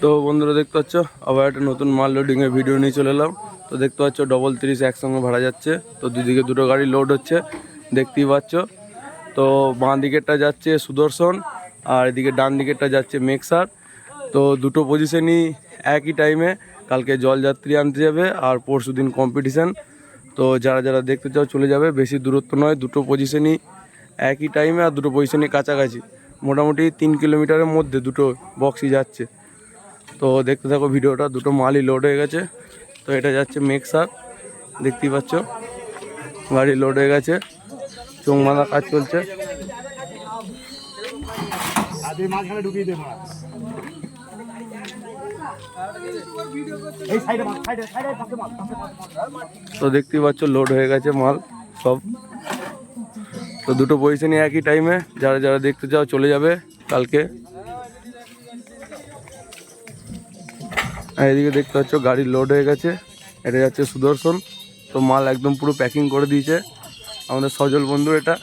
তো বন্ধুরা দেখতে পাচ্ছ, আবার একটা নতুন মাল লোডিং এর ভিডিও নিয়ে চলে এলাম। তো দেখতে পাচ্ছ ডবল তিরিশ একসঙ্গে ভাড়া যাচ্ছে। তো দুদিকে দুটো গাড়ি লোড হচ্ছে, দেখতেই পাচ্ছ। তো বাঁ দিকেরটা যাচ্ছে সুদর্শন, আর এদিকে ডান দিকেরটা যাচ্ছে মেক্সার তো দুটো পজিশনই একই টাইমে কালকে জলযাত্রী আনতে যাবে, আর পরশু দিন কম্পিটিশান তো যারা যারা দেখতে চাও চলে যাবে, বেশি দূরত্ব নয়, দুটো পজিশনই একই টাইমে আর দুটো পজিশনই কাছাকাছি। মোটামুটি তিন কিলোমিটারের মধ্যে দুটো বক্সই যাচ্ছে। তো দেখতে থাকো ভিডিওটা দুটো মালই লোড হয়ে গেছে। তো এটা যাচ্ছে মেক্সার দেখতেই পাচ্ছ গাড়ি লোড হয়ে গেছে চোখ বাঁধা কাজ চলছে। তো দেখতেই পাচ্ছ লোড হয়ে গেছে মাল সব। তো দুটো পজিশনই একই টাইমে যারা যারা দেখতে চাও চলে যাবে কালকে। এদিকে দেখতে পাচ্ছ গাড়ি লোড হয়ে গেছে, এটা যাচ্ছে সুদর্শন। তো মাল একদম পুরো প্যাকিং করে দিয়েছে। আমাদের সজল বন্ধু এটা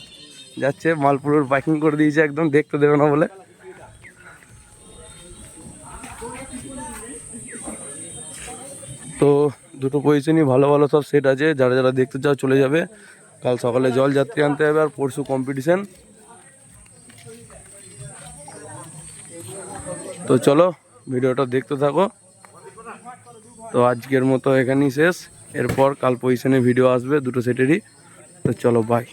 যাচ্ছে, মাল পুরো প্যাকিং করে দিয়েছে একদম, দেখতে দেবে না বলে। তো দুটো পজিশনই ভালো ভালো সব সেট আছে, যারা যারা দেখতে চাও চলে যাবে। কাল সকালে জল যাত্রী আনতে হবে আর পরশু কম্পিটিশন তো চলো, ভিডিওটা দেখতে থাকো। তো আজকের মতো এখানেই শেষ। এরপর কাল পজিশনে ভিডিও আসবে, দুটো সেটেরই তো চলো বাই